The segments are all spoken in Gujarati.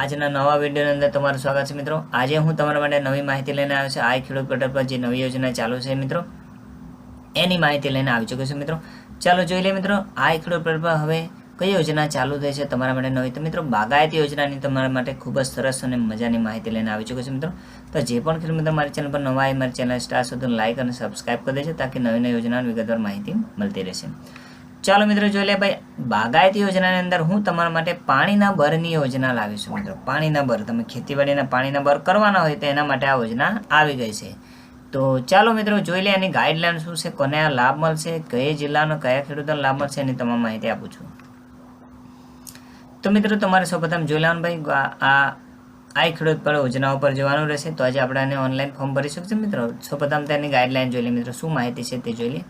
આજના નવા વિડીયોની અંદર તમારું સ્વાગત છે મિત્રો. આજે હું તમારા માટે નવી માહિતી લઈને આવ્યો છું. આ ખેડૂત પોર્ટલ પર જે નવી યોજના ચાલુ છે મિત્રો, એની માહિતી લઈને આવી ચૂક્યો છું મિત્રો. ચાલો જોઈ લઈએ મિત્રો આ ખેડૂત પોર્ટલ પર હવે કઈ યોજના ચાલુ થઈ છે તમારા માટે નવી? તો મિત્રો, બાગાયતી યોજનાની તમારા માટે ખૂબ જ સરસ અને મજાની માહિતી લઈને આવી ચૂક્યો છે મિત્રો. તો જે પણ ખેડૂત મિત્રો મારી ચેનલ પર નવા આવી મારી ચેનલ સ્ટાર સુધી લાઇક અને સબસ્ક્રાઇબ કરી દેજો તાકી નવી નવી યોજનાની વિગતવાર માહિતી મળતી રહેશે. ચાલો મિત્રો, જોઈ લે ભાઈ, બાગાયતી યોજનાની અંદર હું તમારા માટે પાણીના બરની યોજના લાવી છું મિત્રો. પાણીના બર, તમે ખેતીવાડીના પાણીના બર કરવાના હોય તો એના માટે આ યોજના આવી ગઈ છે. તો ચાલો મિત્રો, જોઈ લે એની ગાઈડલાઈન શું છે, કોને આ લાભ મળશે કઈ જિલ્લાનો, કયા ખેડૂતોને લાભ મળશે એની તમામ માહિતી આપું છું. તો મિત્રો તમારે સૌપ્રથમ જોઈ લેવાનું ભાઈ આ આ ખેડૂત પર યોજનાઓ પર જવાનું રહેશે. તો આજે આપણે ઓનલાઈન ફોર્મ ભરી શકશે મિત્રો, સૌપ્રથમ તેની ગાઈડલાઈન જોઈ લઈએ મિત્રો. શું માહિતી છે તે જોઈ લઈએ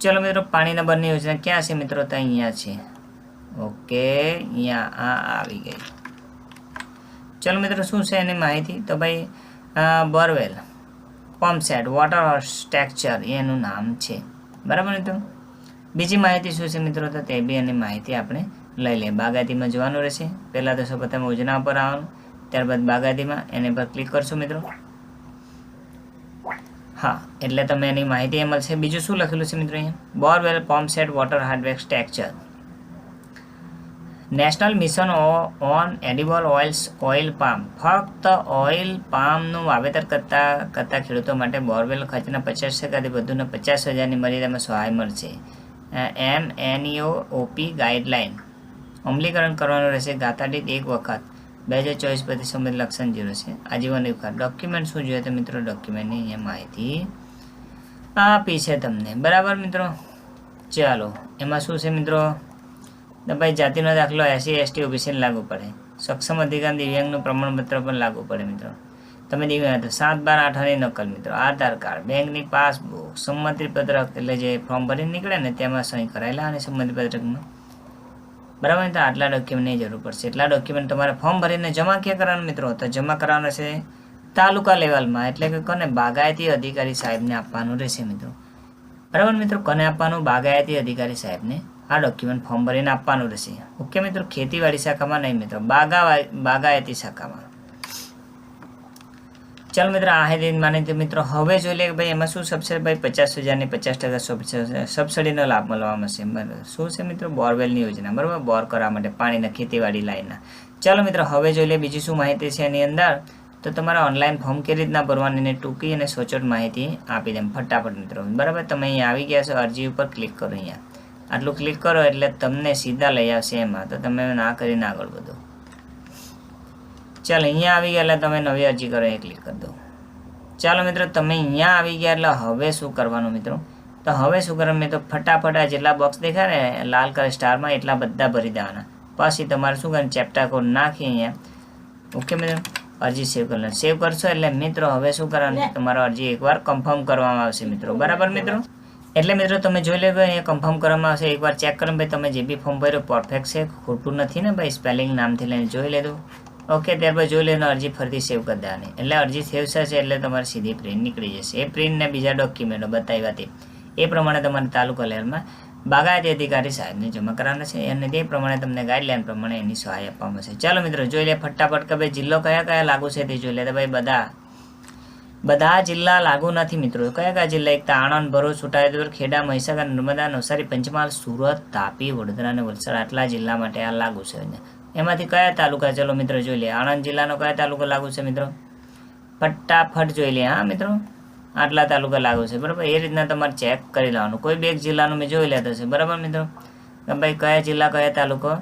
ચલો મિત્રો, પાણી નંબરની યોજના ક્યાં છે મિત્રો? તો અહીંયા છે. ઓકે, અહીંયા આ આવી ગઈ. ચલો મિત્રો, શું છે એની માહિતી? તો ભાઈ borewell pumpset set water structure એનું નામ છે. બરાબર મિત્રો? બીજી માહિતી શું છે મિત્રો? તો તે બી એની માહિતી આપણે લઈ લઈએ. બાગાયતીમાં જવાનું રહેશે. પહેલાં તો સૌપ્રથમ યોજના પર આવવાનું. ત્યારબાદ બાગાયતીમાં એની પર ક્લિક કરશો મિત્રો. હા, એટલે તમે એની માહિતી મળશે. બીજું શું લખેલું છે મિત્રો અહીંયા? Borewell pump set water hardware structure national mission on edible oils oil palm ફક્ત ઓઇલ પામનું વાવેતર કરતા કરતા ખેડૂતો માટે બોરવેલ ખર્ચના પચાસ ટકાથી વધુને પચાસ હજારની મર્યાદામાં સહાય મળશે. એમ એનઈઓ ઓપી ગાઈડલાઇન અમલીકરણ કરવાનું રહેશે ગાતાદીઠ એક વખત. બે હજાર ચોવીસ પછી સંબંધ લક્ષણ જીરો છે. આજીવન વિકાર ડોક્યુમેન્ટ શું જોઈએ તો મિત્રો ડોક્યુમેન્ટની અહીંયા માહિતી આપી છે તમને. બરાબર મિત્રો? ચાલો. એમાં શું છે મિત્રો? દબાઈ જાતિનો દાખલો એસી એસટી ઓબીસીને લાગુ પડે. સક્ષમ અધિકાર દિવ્યાંગનું પ્રમાણપત્ર પણ લાગુ પડે મિત્રો. તમે દિવ્યાંગ તો સાત બાર આઠની નકલ મિત્રો. આધાર કાર્ડ, બેંકની પાસબુક સંમતિ પત્રક, એટલે જે ફોર્મ ભરીને નીકળે ને તેમાં સહી કરાયેલા અને સંમતિ પત્રકમાં. બરાબર તો આટલા ડોક્યુમેન્ટની જરૂર પડશે. એટલા ડોક્યુમેન્ટ તમારે ફોર્મ ભરીને જમા ક્યાં કરવાનું મિત્રો? તો જમા કરવાનું છે તાલુકા લેવલમાં. એટલે કે કોને બાગાયતી અધિકારી સાહેબને આપવાનું રહેશે મિત્રો. બરાબર મિત્રો? કોને આપવાનું? બાગાયતી અધિકારી સાહેબને આ ડોક્યુમેન્ટ ફોર્મ ભરીને આપવાનું રહેશે. ઓકે મિત્રો? ખેતીવાડી શાખામાં નહીં મિત્રો. બાગા બાગાયતી શાખામાં. ચાલો મિત્રો, આ હતી માનીતી મિત્રો, હવે જોઈ લઈએ કે ભાઈ એમાં શું સબસિડી ભાઈ પચાસ હજારની પચાસ ટકા સબસિડીનો લાભ મળવામાં મળશે બરાબર. શું છે મિત્રો? બોરવેલની યોજના. બરાબર? બોર કરવા માટે પાણીના, ખેતીવાડી લાઈનના. ચાલો મિત્રો, હવે જોઈ લઈએ બીજી શું માહિતી છે એની અંદર. તો તમારા ઓનલાઈન ફોર્મ કેવી રીતના ભરવાની એને ટૂંકી અને સચોટ માહિતી આપી દેમ ફટાફટ મિત્રો. બરાબર? તમે અહીંયા આવી ગયા છો, અરજી ઉપર ક્લિક કરો અહીંયા. આટલું ક્લિક કરો એટલે તમને સીધા લઈ આવશે એમાં. તો તમે ના કરીને આગળ વધો. ચાલો અહીંયા આવી ગયા એટલે તમે નવી અરજી કરો એ ક્લિક કરી દો. ચાલો મિત્રો તમે અહીંયા આવી ગયા એટલે હવે શું કરવાનું મિત્રો? તો હવે શું કરવાનું? મિત્રો ફટાફટ આ જેટલા બોક્સ દેખાય ને લાલ કલર સ્ટારમાં એટલા બધા ભરી દેવાના. પછી તમારે શું કરવાનું? ચેપ્ટર કોડ નાખી અહીંયા. ઓકે મિત્રો? અરજી સેવ કરી સેવ કરશો એટલે મિત્રો હવે શું કરવાનું? તમારો અરજી એકવાર કન્ફર્મ કરવામાં આવશે મિત્રો. બરાબર મિત્રો? એટલે મિત્રો તમે જોઈ લેજો અહીંયા કન્ફર્મ કરવામાં આવશે. એકવાર ચેક કરો ભાઈ તમે જે બી ફોર્મ ભર્યો પરફેક્ટ છે ખોટું નથી ને ભાઈ? સ્પેલિંગ નામથી લઈને જોઈ લેજો. ઓકે ત્યારબાદ જોઈ લેવાનો અરજી ફરીથી સેવ કરી દેવાની. એટલે અરજી સેવ થશે એટલે તમારી સીધી પ્રિન્ટ નીકળી જશે. એ પ્રિન્ટને બીજા ડોક્યુમેન્ટો બતાવ્યા તે. એ પ્રમાણે તમારે તાલુકા લેવલમાં બાગાયતી અધિકારી સાહેબને જમા કરવાના છે અને તે પ્રમાણે તમને ગાઈડલાઈન પ્રમાણે એની સહાય આપવામાં છે ચાલો મિત્રો, જોઈ લે ફટાફટ કે ભાઈ જિલ્લો કયા કયા લાગુ છે તે જોઈ લે તો ભાઈ બધા બધા જિલ્લા લાગુ નથી મિત્રો. કયા કયા જિલ્લા? એક તો આણંદ, ભરૂચ છોટાઉદેપુર ખેડા, મહીસાગર, નર્મદા, નવસારી, પંચમહાલ, સુરત, તાપી, વડોદરા અને વલસાડ આટલા જિલ્લા માટે આ લાગુ છે એમાંથી કયા તાલુકા? ચલો મિત્રો જોઈ લે આણંદ જિલ્લાનો કયા તાલુકો લાગુ છે મિત્રો? ફટાફટ જોઈ લે હા મિત્રો? આટલા તાલુકા લાગુ છે, બરાબર? એ રીતના તમારે ચેક કરી લેવાનું. કોઈ બે જિલ્લાનું મેં જોઈ લેતો છે, બરાબર મિત્રો? કે ભાઈ કયા જિલ્લા, કયા તાલુકો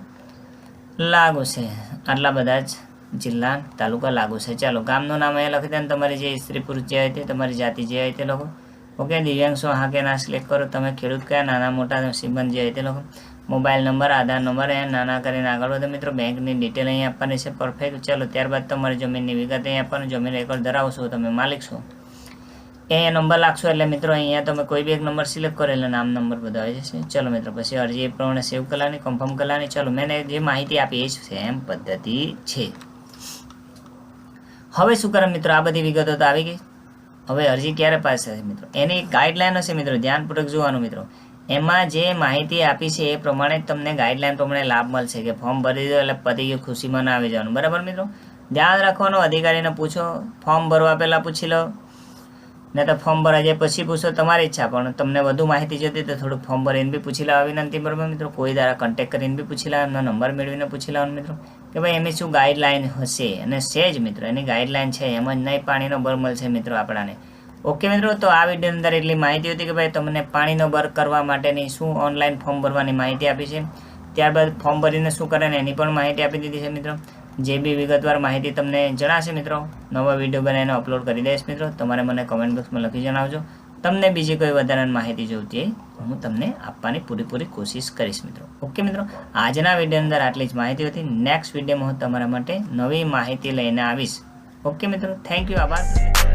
લાગુ છે? આટલા બધા જ જિલ્લા, તાલુકા લાગુ છે. ચાલો, ગામનું નામ અહીંયા લખી દે ને તમારી જે સ્ત્રી, પુરુષ જે હોય તે, તમારી જાતિ જે હોય તે લોકો ઓકે દિવ્યાંગ શું હા કે ના સિલેક્ટ કરો. તમે ખેડૂત કયા? નાના, મોટા સિબંધ જે હોય તે લોકો મોબાઈલ નંબર, આધાર નંબર અહીંયા નાના કરીને આગળ વધો. મિત્રો, બેંકની ડિટેલ અહીં આપવાની છે. પરફેક્ટ ચાલો, ત્યારબાદ તમારી જમીનની વિગત અહીં આપવાનું. જમીન રેકોર્ડ ધરાવશો તમે માલિક છો. એ અહીંયા નંબર લાગશો એટલે મિત્રો, અહીંયા તમે કોઈ બી એક નંબર સિલેક્ટ કરો એટલે નામ, નંબર બધા આવી જશે. ચલો મિત્રો, પછી અરજી એ પ્રમાણે સેવ કરવાની કન્ફર્મ કરવાની. ચલો, મેં જે માહિતી આપી એ જ સેમ પદ્ધતિ છે. હવે શું કરે મિત્રો? આ બધી વિગતો તો આવી ગઈ. હવે અરજી ક્યારે પાસે થશે મિત્રો? એની ગાઈડલાઈન હશે મિત્રો. ધ્યાનપૂર્વક જોવાનું મિત્રો. એમાં જે માહિતી આપી છે એ પ્રમાણે તમને ગાઈડલાઈન પ્રમાણે લાભ મળશે કે ફોર્મ ભરી દો એટલે પતી ગયું ખુશીમાં ના આવી જવાનું. બરાબર મિત્રો? ધ્યાન રાખવાનું અધિકારીને પૂછો. ફોર્મ ભરવા પહેલાં પૂછી લો. ને તો ફોર્મ ભરાજે પછી પૂછો. તમારી ઈચ્છા, પણ તમને વધુ માહિતી જોતી તો થોડું ફોર્મ ભરીને બી પૂછી લેવા વિનંતી બરાબર મિત્રો? કોઈ દ્વારા કોન્ટેક્ટ કરીને બી પૂછી લાવ, એમનો નંબર મેળવીને પૂછી લેવાનો મિત્રો. કે ભાઈ એમની શું ગાઈડલાઈન હશે? અને છે જ મિત્રો, એની ગાઈડલાઈન છે, એમ જ નહીં પાણીનો બર મળશે મિત્રો આપણાને. ઓકે મિત્રો, તો આ વીડિયો અંદર એટલી માહિતી હતી કે ભાઈ તમને પાણીનો બર કરવા માટેની શું ઓનલાઈન ફોર્મ ભરવાની માહિતી આપી છે. ત્યારબાદ ફોર્મ ભરીને શું કરે એની પણ માહિતી આપી દીધી છે મિત્રો. જે બી વિગતવાર માહિતી તમને જણાશે મિત્રો, નવા વીડિયો બનાવીને અપલોડ કરી દઈશ મિત્રો. તમારે મને કમેન્ટ બોક્સમાં લખી જણાવજો. તમને બીજી કોઈ વધારાની માહિતી જોઈતી હું તમને આપવાની પૂરેપૂરી કોશિશ કરીશ મિત્રો. ઓકે મિત્રો, આજના વીડિયો અંદર આટલી જ માહિતી હતી. નેક્સ્ટ વિડીયોમાં હું તમારા માટે નવી માહિતી લઈને આવીશ. ઓકે મિત્રો થેન્ક યુ આભાર.